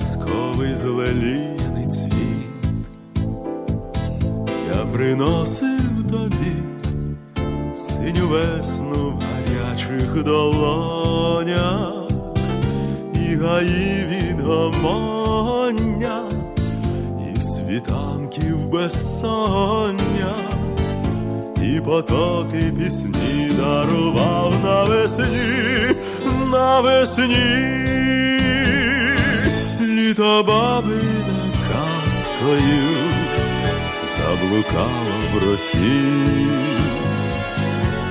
пролісковий зелений цвіт, я приносив тобі синю весну в гарячих долонях. І гаї від гамоння, і світанків безсоння, і потоки пісні дарував навесні, навесні, літо бабине казкою заблукало в росі,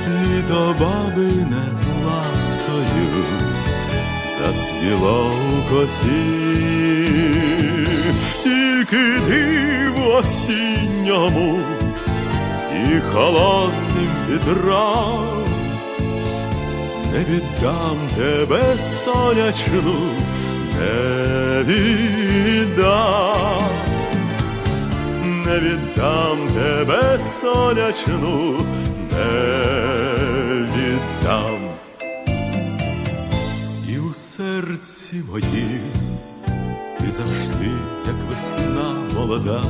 літо бабине ласкою зацвіло у косі, тільки ти в осінньому і холодним вітрам. Не віддам тебе сонячну, не віддам, не віддам тебе сонячну, не віддам. І у серці моїм ти завжди, як весна молода.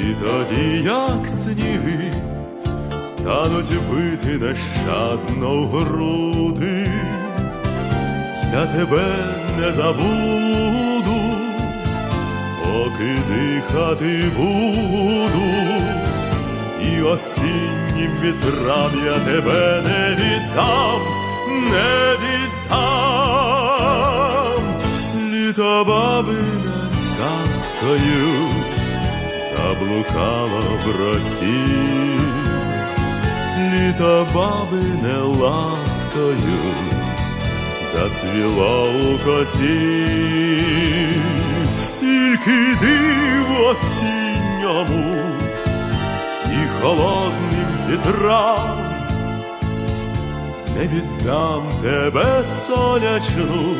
І тоді, як сніги, стануть бити нещадно в груди, я тебе не забуду, поки дихати буду, і осіннім вітрам я тебе не віддам, не віддам, літо бабине казкою заблукала в росі, літо бабине ласкою зацвіло у косі, тільки ти в осінньому і холодним вітрам. Не віддам тебе сонячну,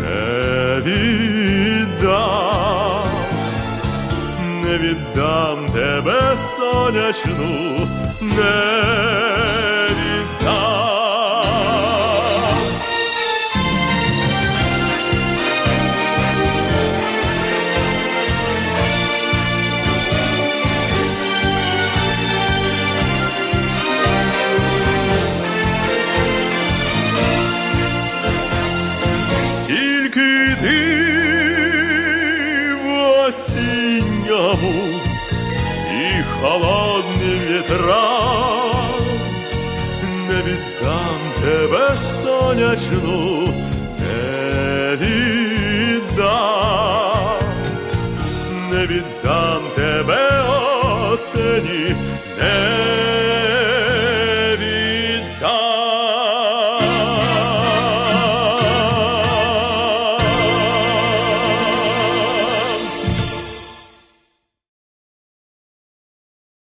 не віддам. Не віддам тебе сонячну, не осінньому і холодні вітра, не віддам тебе сонячну, не віддам, не віддам тебе осені, не